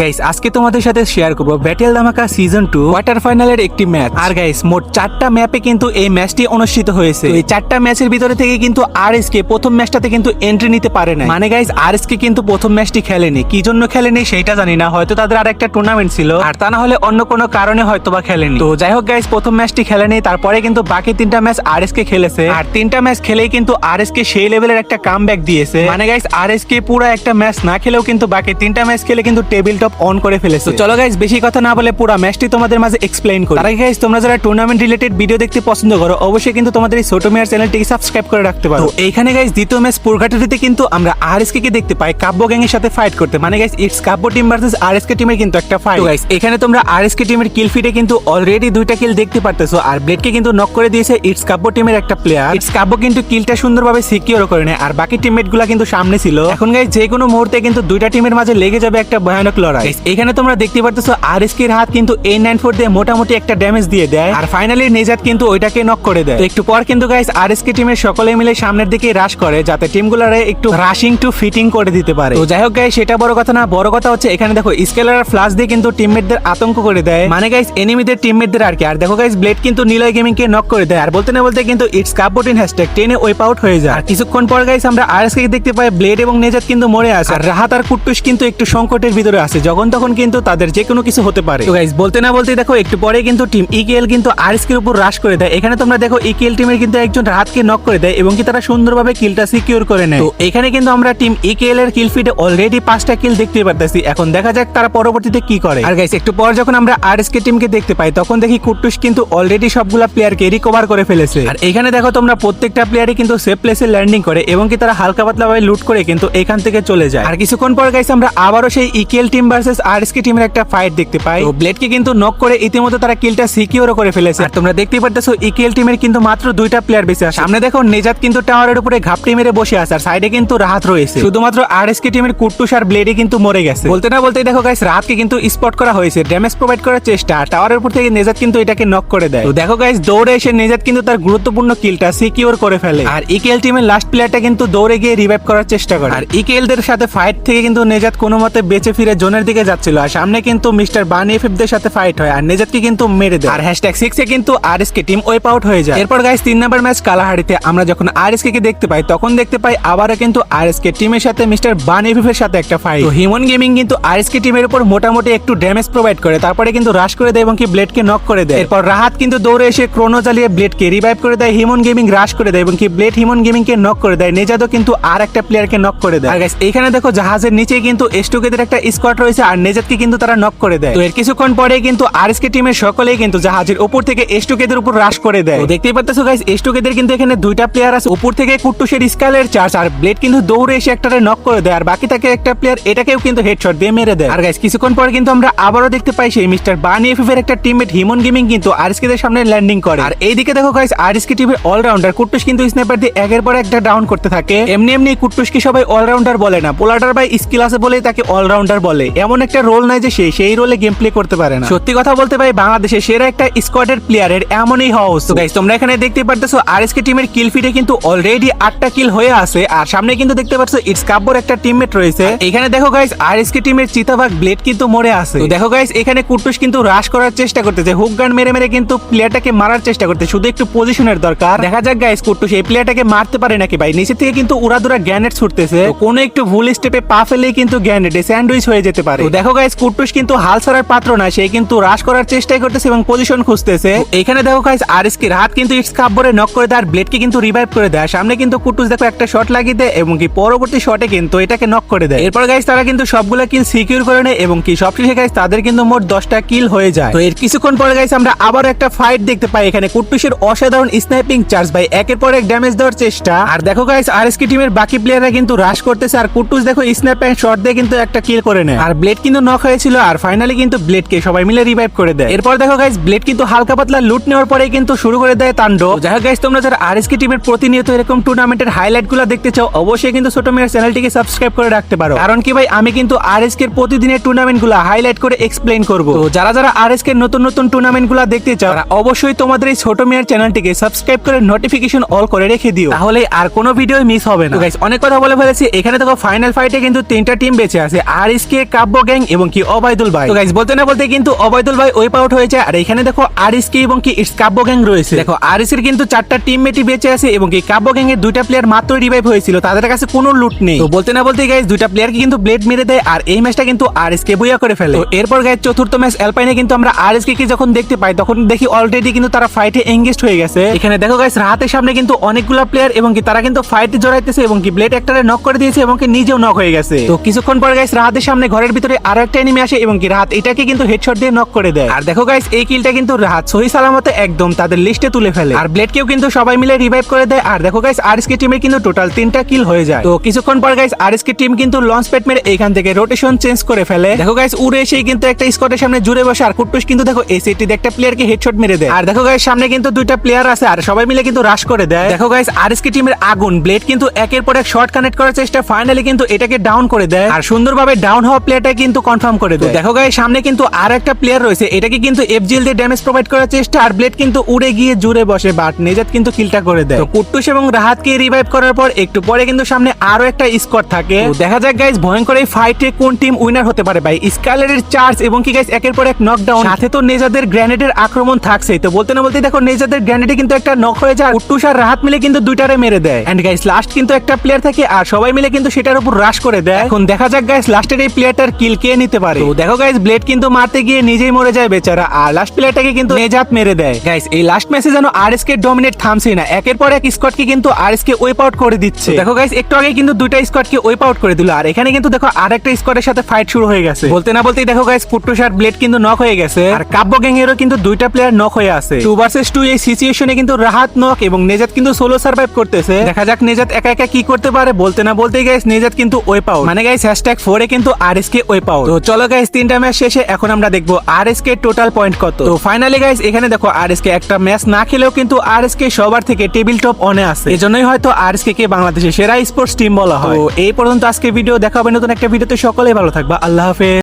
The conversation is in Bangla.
গাইস আজকে তোমাদের সাথে শেয়ার করব ব্যাটেল ধামাকা সিজন টু কোয়ার্টার ফাইনালের একটি ম্যাচ আর গাইস মোট চারটা ম্যাপে কিন্তু এই ম্যাচটি অনুষ্ঠিত হয়েছে। এই চারটা ম্যাচের ভিতরে থেকে কিন্তু আর এস কে প্রথম ম্যাচটাতে কিন্তু এন্ট্রি নিতে পারে না মানে গাইস আর এস কে কিন্তু প্রথম ম্যাচটি খেলেনি। কি জন্য খেলেনি সেটা জানি না। হয়তো তাদের আর একটা টুর্নামেন্ট ছিল। আর তা না হলে অন্য কোনো কারণে হয়তো বা খেলেনি। তো যাই হোক গাইস প্রথম ম্যাচটি খেলেনি। তারপরে কিন্তু বাকি তিনটা ম্যাচ আর এস কে খেলেছে। আর তিনটা ম্যাচ খেলেই কিন্তু আর এস কে সেই লেভেলের একটা কাম দিয়েছে। মানে গাইস আর এস কে পুরো একটা ম্যাচ না খেলেও কিন্তু বাকি তিনটা ম্যাচ খেলে কিন্তু টেবিল টপ অন করে ফেলেছে। তো চলো গাইস বেশি কথা না বলে পুরো ম্যাচটি তোমাদের মাঝে এক্সপ্লেইন করি। আগে গাইস তোমরা যারা টুর্নামেন্ট রিলেটেড ভিডিও দেখতে পছন্দ করো অবশ্যই কিন্তু তোমাদের এই ছোট মেয়ার চ্যানেলটিকে সাবস্ক্রাইব করে রাখতে পারো। তো এইখানে গাইস দ্বিতীয় ম্যাচ পুরঘাটিতে কিন্তু আমরা আর এস কে দেখতে পাই কাব্য গ্যাং এর সাথে ফাইট করতে। মানে guys it's Kabya team versus R S K team কিন্তু একটা ফাইট গাইস এখানে তোমরা আর এস কে টিমের কিল ফিটে কিন্তু অলরেডি দুইটা কিল দেখতে পারতেছো আর ব্লেডকে কিন্তু নক করে দিয়েছে ইটস কাব্য টিমের একটা প্লেয়ার ইটস কাব্য কিন্তু কিলটা সুন্দরভাবে সিকিউর করে নেয় আর বাকি টিমমেটগুলা কিন্তু সামনে ছিল। এখন গাইস যে কোনো মুহূর্তে কিন্তু দুইটা টিমের মাঝে লেগে যাবে একটা ভয়ানক লড়াই। Guys, এখানে তোমরা দেখতে পারতেছো আর এস হাত কিন্তু এই নাইন ফোর দিয়ে মোটামুটি একটা ড্যামেজ দিয়ে দেয়। আর ফাইনালি কিন্তু ওইটাকে নক করে দেয়। একটু পর কিন্তু গাইস আর এস কে টিমের সকলে মিলে সামনের দিকে করে যাতে একটু রাশিং টু ফিটিং করে দিতে পারে। তো যাই হোক গাইস সেটা বড় কথা না বড় কথা হচ্ছে এখানে দেখো স্কেলার ফ্লাশ দিয়ে কিন্তু টিমমেটদের আতঙ্ক করে দেয়। মানে গাইস এনিমিদের টিমমেটদের আর কি। আর দেখো গাইস ব্লেড কিন্তু নিলয় গেমিং কে নক করে দেয়। আর বলতে না বলতে কিন্তু ইটস কাপবোটিন হ্যাশট্যাগ টেনে ওয়েপ আউট হয়ে যায়। আর কিছুক্ষণ পর গাইস আমরা আর এস কে দেখতে পাই ব্লেড এবং নেজাত কিন্তু মরে আছে। আর রাহাত আর কুট্টুস কিন্তু একটু সংকটের ভিতরে আছে। যখন তখন কিন্তু তাদের যে কোনো কিছু হতে পারে। তো গাইস বলতে না বলতে দেখো একটু পরে কিন্তু টিম ইকেএল কিন্তু আর এস উপর রাশ করে দেয়। এখানে তোমরা দেখো ইকেএল টিমের কিন্তু একজন রাতকে নক করে দেয় এবং কি তারা সুন্দরভাবে কিলটা সিকিউর করে নেয়। তো এখানে কিন্তু আমরা টিম ইকেএল এর কিল ফিডে অলরেডি পাঁচটা কিল দেখতে পারতেছি। এখন দেখা যাক তারা পরবর্তীতে কি করে। আর গাইস একটু পর যখন আমরা আর এস কে টিমকে দেখতে পাই তখন দেখি কুট্টুস কিন্তু অলরেডি সবগুলা প্লেয়ারকে রিকভার করে ফেলেছে। আর এখানে দেখো তোমরা প্রত্যেকটা প্লেয়ারই কিন্তু সেফ প্লেসে ল্যান্ডিং করে এবং কি তারা হালকা পাতলা ভাবে লুট করে কিন্তু এখান থেকে চলে যায়। আর কিছুক্ষণ পর গাইস আমরা আবারও সেই ইকেএল টিম ভার্সেস আর টিমের একটা ফাইট দেখতে পাই। তো ব্লেডকে কিন্তু নক করে ইতিমধ্যে তারা কিলটা সিকিউর করে ফেলেছে। আর তোমরা দেখতে পারতেছো ইকেএল টিমের কিন্তু মাত্র দুইটা প্লেয়ার বেঁচে আছে। সামনে দেখো নেজাত কিন্তু টাওয়ারের উপরে ঘাপটি মেরে বসে আছে আর সাইডে কিন্তু রাহাত রয়েছে। শুধুমাত্র আর এস কে টিমের কুট্টুস আর ব্লেডে কিন্তু মরে গেছে। বলতে না বলতে দেখো গাইস রাহাতকে কিন্তু স্পট করা হয়েছে ড্যামেজ প্রোভাইড করার চেষ্টা আর টাওয়ারের উপর থেকে নেজাত কিন্তু এটাকে নক করে দেয়। তো দেখো গাইস দৌড়ে এসে নেজাত কিন্তু তার গুরুত্বপূর্ণ কিলটা সিকিউর করে ফেলে। আর ইকেএল টিমের লাস্ট প্লেয়ারটা কিন্তু দৌড়ে গিয়ে রিভাইভ করার চেষ্টা করে। আর ইকেএল দের সাথে ফাইট থেকে কিন্তু নেজাত কোনো মতে বেঁচে ফিরে জোনের দিকে যাচ্ছিল আর সামনে কিন্তু মিস্টার বানি এফএফ দের সাথে ফাইট হয় আর নেজাতকে কিন্তু মেরে দেয়। আর হ্যাশট্যাগ সিক্স এ কিন্তু R S K team wipe out হয়ে যায়। এরপর গাইস তিন নাম্বার ম্যাচ কালাহাড়িতে আমরা যখন আর এস কে দেখতে পাই তখন দেখতে পাই আবারও কিন্তু আর এস কে টিমের সাথে মিস্টার বান এফএফ এর সাথে একটা ফাইট তো হিমন গেমিং কিন্তু আর এস কে টিমের উপর মোটামুটি একটু ড্যামেজ প্রোভাইড করে তারপরে কিন্তু রাশ করে দেয় এবং কি ব্লেডকে নক করে দেয়। এরপর রাহাত কিন্তু দৌড়ে এসে ক্রোনো চালিয়ে ব্লেডকে রিভাইভ করে দেয় হিমন গেমিং রাশ করে দেয় এবং কি ব্লেড হিমন গেমিং কে নক করে দেয়। নেজাদও কিন্তু আর একটা প্লেয়ারকে নক করে দেয়। আর গাইস এইখানে দেখো জাহাজের নিচে কিন্তু এস্টুকেদের একটা স্কোয়াড রয়েছে আর নেজাদকে কিন্তু তারা নক করে দেয়। তো এর কিছুক্ষণ পরে কিন্তু আর এস কে টিমের সকলেই কিন্তু জাহাজের উপর থেকে এস্টুকেদের উপর রাশ করে দেয়। তো দেখতেই পাচ্ছ গাইস এস্টুকেদের কিন্তু এখানে দুইটা প্লেয়ার আছে উপর থেকে কুট্টুসের স্কালের চার্জ আর ব্লেড কিন্তু দৌড়ে এসে একটারে নক করে দেয় আর বাকি থাকে একটা প্লেয়ার এটাকেও কিন্তু হেডশট দিয়ে মেরে দেয়। আর গাইস কিছুক্ষণ পরে কিন্তু আমরা আবারও দেখতে পাই সেই মিস্টার বানি এফএফ এর একটা টিমমেট হিমন গেমিং কিন্তু আরএসকে দের সামনে ল্যান্ডিং করে। আর এইদিকে দেখো গাইস আরএসকে টিমের অলরাউন্ডার কুট্টুস কিন্তু স্নাইপার দিয়ে একের পর একটা ডাউন করতে থাকে। এমনি এমনি কুট্টুসকে সবাই অলরাউন্ডার বলে না পোলাটার বাই স্কিল আছে বলে তাকে অলরাউন্ডার বলে। এমন একটা রোল নাই যে সে সেই রোলে গেম প্লে করতে পারে না। সত্যি কথা বলতে ভাই বাংলাদেশের সেরা একটা স্কোয়াডের প্লেয়ারের এমনই হওয়া উচিত। গাইস তোমরা এখানে দেখতে পারতেছো আরএসকে টিমের কিল ফিটে কিন্তু অলরেডি আটটা কিল হয়ে আছে। আর সামনে কিন্তু দেখতে পাচ্ছ ইটস কাব্যর একটা টিমমেট রয়েছে। এখানে দেখো গাইস আরএসকে টিমের চিতাবাগ ব্লেড কিন্তু মরে আছে। তো দেখো গাইস এখানে কুটুস কিন্তু রাশ করার চেষ্টা করতেছে। হুক গান মেরে মেরে কিন্তু প্লেয়ারটাকে মারার চেষ্টা করতে শুধু একটু পজিশনের দরকার। দেখা যাক গাইস কুটুস এই প্লেয়ারটাকে মারতে পারে নাকি ভাই? নিচে থেকে কিন্তু উড়াদুরা গ্যানেট ছুটতেছে। কোনো একটু ভুল স্টেপে পা ফেলেই কিন্তু গ্যানেটে স্যান্ডউইচ হয়ে যেতে পারে। তো দেখো গাইস কুটুস কিন্তু হাল ছাড়ার পাত্র না সে কিন্তু রাশ করার চেষ্টাই করতেছে এবং পজিশন খুঁজতেছে। এখানে দেখো গাইস আরএসকে হাত কিন্তু ইটস কাব্বরে নক করে দেয় আর ব্লেডকে কিন্তু রিভাইভ করে দেয়। সামনে কিন্তু কুটুস দেখো একটা শট লাগিয়ে দেয় এবং কি পরবর্তী শটে কিন্তু এটাকে নক করে দেয়। এরপর গাইস তারা কিন্তু সবগুলা কিল সিকিউর করে নেয় এবং কি সবশেষে গাইস তাদের কিন্তু মোট দশটা কিল হয়ে যায়। তো এর কিছুক্ষণ পরে গাইস আমরা আবার একটা ফাইট দেখতে পাই। এখানে কুটুসের অসাধারণ স্নাইপিং চার্জ ভাই একের পর এক ড্যামেজ দেওয়ার চেষ্টা। আর দেখো গাইস আরএসকে টিমের বাকি প্লেয়াররা কিন্তু রাশ করতেছে। আর কুটুস দেখো স্ন্যাপিং শট দিয়ে কিন্তু একটা কিল করে নেয়। আর ব্লেড কিন্তু নক হয়েছিল আর ফাইনালি কিন্তু ব্লেডকে সবাই মিলে রিভাইভ করে দেয়। এরপর দেখো গাইস ব্লেড কিন্তু হালকা পাতলা লুট নেওয়ার পরে কিন্তু শুরু করে দেয় তাণ্ডব যাই হোক গাইস তোমরা যারা আরএসকে টিমের প্রতিনিয়ত এরকম টুর্নামেন্টের হাইলাইটগুলো দেখতে চাও, অবশ্যই কিন্তু ছোট মেয়ের চ্যানেলটিকে সাবস্ক্রাইব করে রাখতে পারো। কারণ কি ভাই, আমি কিন্তু আরএসকে এর প্রতিদিনের টুর্নামেন্টগুলো হাইলাইট করে এক্সপ্লেইন করব। তো যারা যারা আরএসকে এর নতুন নতুন টুর্নামেন্টগুলো দেখতে চাও অবশ্যই তোমাদের এই ছোট মেয়ের চ্যানেলটিকে সাবস্ক্রাইব করে নোটিফিকেশন অল করে রেখে দিও। তাহলে আর কোনো ভিডিও মিস হবে না। অনেক কথা বলে ফেলেছি। এখানে দেখো ফাইনাল ফাইটে কিন্তু তিনটা টিম বেঁচে আছে। আরএসকে কাব্য গ্যাং এবং কি অবায়দুল ভাই। তো গাইস বলতে না বলতে কিন্তু অবায়দুল ভাই ওয়েপ আউট হয়েছে আর এখানে দেখো আরিসকে এবং কি ইটস কাব্য গ্যাং রয়েছে। দেখো আরিসের কিন্তু চারটা টিমমেটই বেঁচে আছে এবং কি কাব্য গ্যাং এর দুইটা প্লেয়ার মাত্র রিভাইভ হয়েছিল তাদের কাছে কোনো লুট নেই। তো বলতে না বলতে গাইস দুইটা প্লেয়ারকে কিন্তু ব্লেড মেরে দেয় আর এই ম্যাচটা কিন্তু আরএসকে বুইয়া করে ফেলে। তো এরপর গাইস চতুর্থ ম্যাচ অ্যালপাইনে কিন্তু আমরা আরএসকে কে যখন দেখতে পাই তখন দেখি অলরেডি কিন্তু তারা ফাইটে এঙ্গেজড হয়ে গেছে। এখানে দেখো গাইস রাহাতের সামনে কিন্তু অনেকগুলো প্লেয়ার এবং কি তারা কিন্তু ফাইটে জড়াইতেছে এবং কি ব্লেড একটারে নক করে দিয়েছে এবং কি নিজেও নক হয়ে গেছে। তো কিছুক্ষণ পর গাইস রাহাতের সামনে ঘরের ভিতরে আরও একটা এনিমি আসে এবং কি রাহাত এটাকে কিন্তু হেডশট দিয়ে নক করে দেয়। আর দেখো গাইস এই কিলটা কিন্তু রাহাত সহি সালামতে একদম তাদের লিস্টে তুলে ফেলে। আর ব্লেডকেও কিন্তু সবাই মিলে রিভাইভ করে দেয়। আর দেখো গাইস আরএসকে টিমের কিন্তু টোটাল তিনটা কিল হয়ে যায়। তো কিছুক্ষণ পর গাইস আরএসকে টিম কিন্তু লঞ্চ প্যাড মেরে এখান থেকে রোটেশন চেঞ্জ করে ফেলে। দেখো গাইস উড়ে এসেই কিন্তু একটা স্কটের সামনে জুড়ে বসে আর কুট্টুস কিন্তু দেখো এই সেটটি একটা প্লেয়ারকে হেডশট মেরে দেয়। আর দেখো গাইস সামনে কিন্তু দুইটা প্লেয়ার আছে আর সবাই মিলে কিন্তু রাশ করে দেয়। দেখো গাইস আরএসকে টিমের আগুন ব্লেড কিন্তু একের পর এক শর্ট কানেক্ট করার চেষ্টা ফাইনালি কিন্তু এটাকে ডাউন করে দেয়। আর সুন্দরভাবে ডাউন হওয়া প্লেয়ারটা কিন্তু কনফার্ম করে দেয়। দেখো গাইস সামনে কিন্তু আর একটা প্লেয়ার রয়েছে। এটাকে কিন্তু এফজিএল দিয়ে ড্যামেজ প্রোভাইড করার চেষ্টা আর ব্লেড কিন্তু উড়ে গিয়ে জুড়ে বসে বাট নেজাত কিন্তু কিলটা করে দেয়। তো কুট্টুস এবং রাহাতকে রিভাইভ করার পর একটু পরে কিন্তু সামনে আরও একটা স্কোয়াড থাকে। দেখা যাক গাইস ভয়ঙ্কর এই ফাইটে কোন টিম উইনার হতে পারে ভাই। স্কালারের চার্জ এবং কি গাইস একের পর এক নকডাউন সাথে তো নেজাদের গ্রেনেডের আক্রমণ থাকছে তো বলতে না বলতে দেখো নেজাদের গ্রেনেডে কিন্তু একটা নক হয়ে যায় কুট্টুস আর রাহাত মিলে কিন্তু দুইটারে মেরে দেয়। এন্ড গাইস লাস্ট কিন্তু একটা প্লেয়ার থাকে আর সবাই মিলে কিন্তু সেটার উপর রাশ করে দেয়। এখন দেখা যাক গাইস লাস্টের এই প্লেয়ারটার কিল কে নিতে পারে? দেখো গাইস ব্লেড কিন্তু মারতে গিয়ে নিজেই মরে যায় বেচারা। আর লাস্ট প্লেয়ারটাকে কিন্তু নেজাত মেরে দেয়। গাইস এই লাস্ট ম্যাচে যেন আরএসকে ডমিনেট থামছে না। একের পর এক স্কোয়াডকে কিন্তু আরএসকে ওয়েপ আউট করে দিচ্ছে। দেখো গাইস একটু আগে কিন্তু দুইটা স্কোয়াডকে ওয়েপ আউট করে দিল। আর এখানে কিন্তু দেখো আরেকটা স্কোয়াডের সাথে ফাইট শুরু হয়ে গেছে। বলতে না বলতেই দেখো গাইস কুট্টুস আর ব্লেড কিন্তু নক হয়ে গেছে। আর কাব্য গ্যাং এরও কিন্তু দুইটা প্লেয়ার নক হয়ে আছে। টু ভার্সেস টু এই সিচুয়েশনে কিন্তু রাহাত নক এবং নেজাত কিন্তু সোলো সার্ভাইভ করতেছে। দেখা যাক নেজাত একা একা কি করতে পারে। বলতে না বলতেই গাইস নেজাত কিন্তু ওয়েপ আউট মানে গাইস হ্যাশট্যাগ ফোরে কিন্তু আরএসকে ওয়েপ আউট তো চলো গাইস তিনটা ম্যাচ শেষে এখন আমরা দেখব আরএসকে টোটাল পয়েন্ট কত। তো ফাইনালি গাইস এখানে দেখো আরএসকে একটা ম্যাচ না খেলেও কিন্তু আরএসকে সবার থেকে টেবিল টপ অনে আছে। এজন্যই হয়তো আর আরএসকে কে বাংলাদেশের সেরা স্পোর্টস টিম বলা হয়। তো এই পর্যন্ত আজকে ভিডিও দেখা নতুন একটা ভিডিওতে সকলেই ভালো থাকবা। আল্লাহ হাফেজ।